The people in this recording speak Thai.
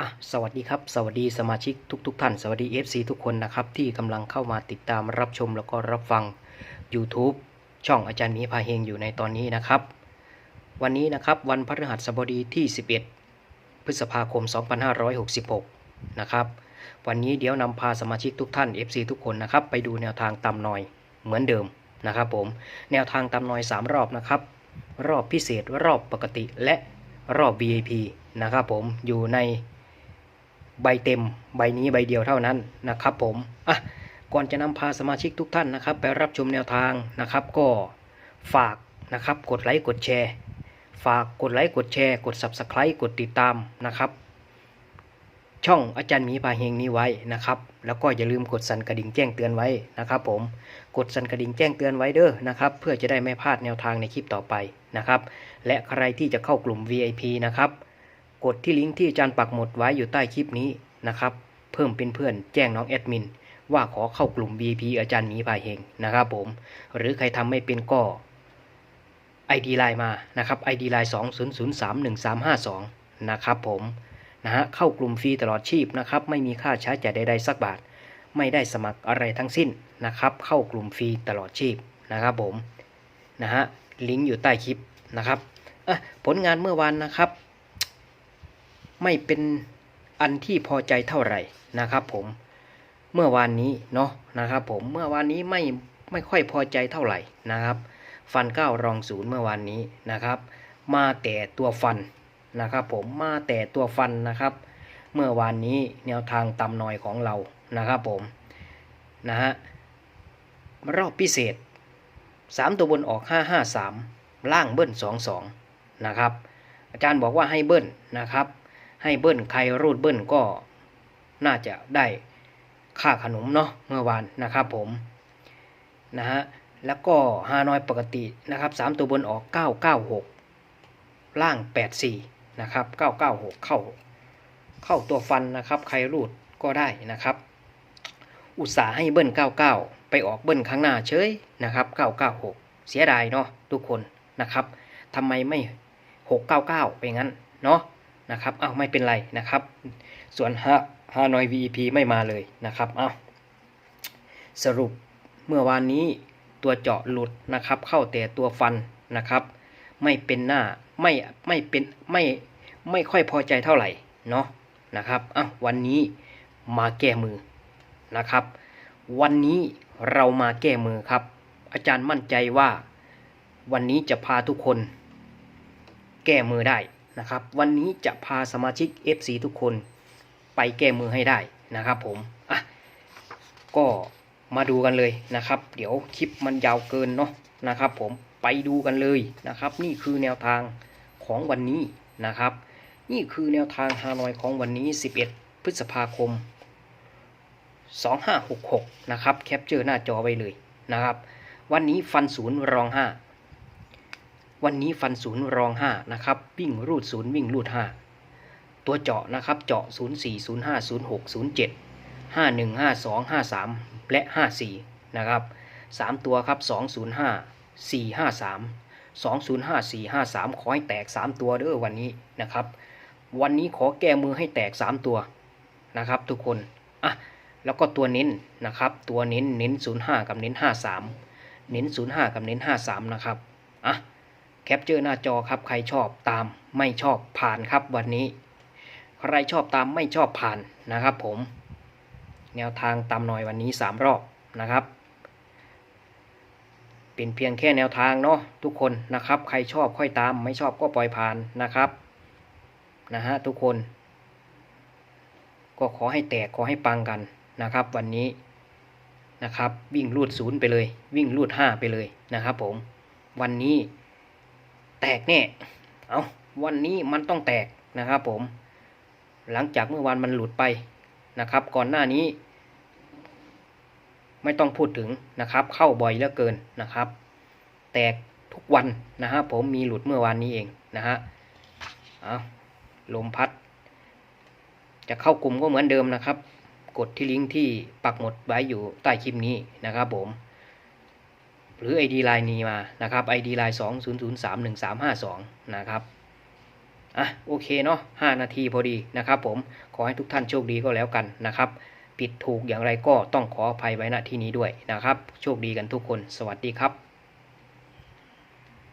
อะสวัสดีครับ สวัสดีสมาชิกทุกๆทท่าน สวัสดี FC ทุกคนนะครับ ที่กำลังเข้ามาติดตามรับชมแล้วก็รับฟัง YouTube ช่องอาจารย์มีพาเฮงอยู่ในตอนนี้นะครับ วันนี้นะครับวันพฤหัสบดีที่ 11 พฤษภาคม 2566 นะครับ วันนี้เดี๋ยวนำพาสมาชิกทุกท่าน FC ทุกคนนะครับ ไปดูแนวทางตำหน่อยเหมือนเดิมนะครับผมแนวทางตำหน่อย 3 รอบนะครับ รอบพิเศษรอบปกติและรอบ VIP นะครับผมอยู่ใน ใบเต็มใบนี้ใบเดียวเท่านั้นนะครับผมอะก่อนจะนำพาสมาชิกทุกท่านนะครับ ไปรับชมแนวทางนะครับ ก็ฝากนะครับกดไลค์กดแชร์ ฝากกดไลค์กดแชร์กด Subscribe กดติดตามนะครับ ช่องอาจารย์หมีพาเฮงนี้ไว้นะครับ แล้วก็อย่าลืมกดสั่นกระดิ่งแจ้งเตือนไว้นะครับ ผมกดสั่นกระดิ่งแจ้งเตือนไว้เด้อนะครับ เพื่อจะได้ไม่พลาดแนวทางในคลิปต่อไปนะครับ และใครที่จะเข้ากลุ่ม VIP นะครับ กดที่ลิงก์ที่อาจารย์ปักหมุดไว้อยู่ใต้คลิปนี้นะครับ เพิ่มเป็นเพื่อนแจ้งน้องแอดมินว่าขอเข้ากลุ่ม VIP อาจารย์หมีพายเฮงนะครับผม หรือใครทำไม่เป็นก็ ID ไลน์มานะครับ ID ไลน์20031352 นะครับผมนะฮะเข้ากลุ่มฟรีตลอดชีพนะครับ ไม่มีค่าใช้จ่ายใดๆสักบาท ไม่ได้สมัครอะไรทั้งสิ้นนะครับ เข้ากลุ่มฟรีตลอดชีพนะครับผมนะฮะลิงก์อยู่ใต้คลิปนะครับผลงานเมื่อวานนะครับ ไม่เป็นอันที่พอใจเท่าไหร่นะครับผมเมื่อวานนี้เนาะนะครับผมเมื่อวานนี้ไม่ไม่ค่อยพอใจเท่าไหร่นะครับ ฟันเก้ารองศูนย์เมื่อวานนี้นะครับ มาแต่ตัวฟันนะครับผมมาแต่ตัวฟันนะครับ เมื่อวานนี้แนวทางตำนอยของเรานะครับผมนะฮะรอบพิเศษ 3 ตัวบนออก 553 ล่างเบิ้ล22 นะครับ อาจารย์บอกว่าให้เบิ้ลนะครับ ให้เบิ้ลใครรูดเบิ้ลก็น่าจะได้ค่าขนมเนาะเมื่อวานนะครับผมนะฮะแล้วก็ฮานอยปกตินะครับ 3 ตัวบนออก 996 ล่าง 84 นะครับ 996 เข้า เข้าตัวฟันนะครับ ใครรูดก็ได้นะครับ อุตสาห์ให้เบิ้ล 99 ไปออกเบิ้ลข้างหน้าเฉยนะครับ 996 เสียดายเนาะทุกคนนะครับทำไมไม่ 699 ไปงั้นเนาะ นะครับอ้าวไม่เป็นไรนะครับ ส่วนฮาฮานอย VEP ไม่มาเลยนะครับอ้าวสรุปเมื่อวานนี้ตัวเจาะหลุดนะครับ เข้าแต่ตัวฟันนะครับ ไม่เป็นหน้าไม่ไม่เป็นไม่ไม่ค่อยพอใจเท่าไหร่เนาะนะครับอ้าววันนี้มาแก้มือนะครับ วันนี้เรามาแก้มือครับ อาจารย์มั่นใจว่า วันนี้จะพาทุกคน แก้มือได้ นะครับ วันนี้จะพาสมาชิก FC ทุกคนไปแก้มือให้ได้นะครับผมอะก็มาดูกันเลยนะครับ เดี๋ยวคลิปมันยาวเกินเนาะนะครับ ผมไปดูกันเลยนะครับ นี่คือแนวทางของวันนี้นะครับ นี่คือแนวทางฮานอยของวันนี้ 11 พฤษภาคม 2566 นะครับ แคปเจอร์หน้าจอไว้เลยนะครับ วันนี้ฟันศูนย์รอง 5 วันนี้ฟันศูนย์รอง5นะครับ วิ่งรูดศูนย์วิ่งรูด5ตัวเจาะนะครับ เจาะ 0 4 0 5 0 6 0 7 5 1 5 2 5 3 และ 54 นะครับ 3 ตัวครับ 205 453 205 453 ขอให้แตก 3 ตัวเด้อวันนี้นะครับ วันนี้ขอแก้มือให้แตก 3 ตัวนะครับ ทุกคน อะ แล้วก็ตัวเน้นนะครับ ตัวเน้นเน้น 05 กับเน้น 53 เน้น 05 กับเน้น 53 นะครับ อะ แคปเจอร์หน้าจอครับ ใครชอบตามไม่ชอบผ่านครับวันนี้ ใครชอบตามไม่ชอบผ่านนะครับผม แนวทางตามหน่อยวันนี้ 3 รอบนะครับ เป็นเพียงแค่แนวทางเนาะทุกคนนะครับ ใครชอบค่อยตาม ไม่ชอบก็ปล่อยผ่านนะครับนะฮะทุกคน ก็ขอให้แตกขอให้ปังกันนะครับ วันนี้นะครับ วิ่งรูดศูนย์ไปเลย วิ่งรูดห้าไปเลยนะครับ ผม วันนี้ แตกแน่เอาวันนี้มันต้องแตกนะครับผม หลังจากเมื่อวานมันหลุดไปนะครับ ก่อนหน้านี้ ไม่ต้องพูดถึงนะครับ เข้าบ่อยเหลือเกินนะครับ แตกทุกวันนะฮะผมมีหลุดเมื่อวานนี้เองนะฮะเอาลมพัด จะเข้ากลุ่มก็เหมือนเดิมนะครับ กดที่ลิงก์ที่ปักหมดไว้อยู่ใต้คลิปนี้นะครับผม หรือ ID ไลน์นี้มานะครับ ID ไลน์2 0 0 3 1 3 5 2 นะครับอะโอเคเนาะ5นาทีพอดีนะครับผมขอให้ทุกท่านโชคดีก็แล้วกันนะครับ ผิดถูกอย่างไรก็ต้องขออภัยไว้ณที่นี้ด้วยนะครับ โชคดีกันทุกคน สวัสดีครับ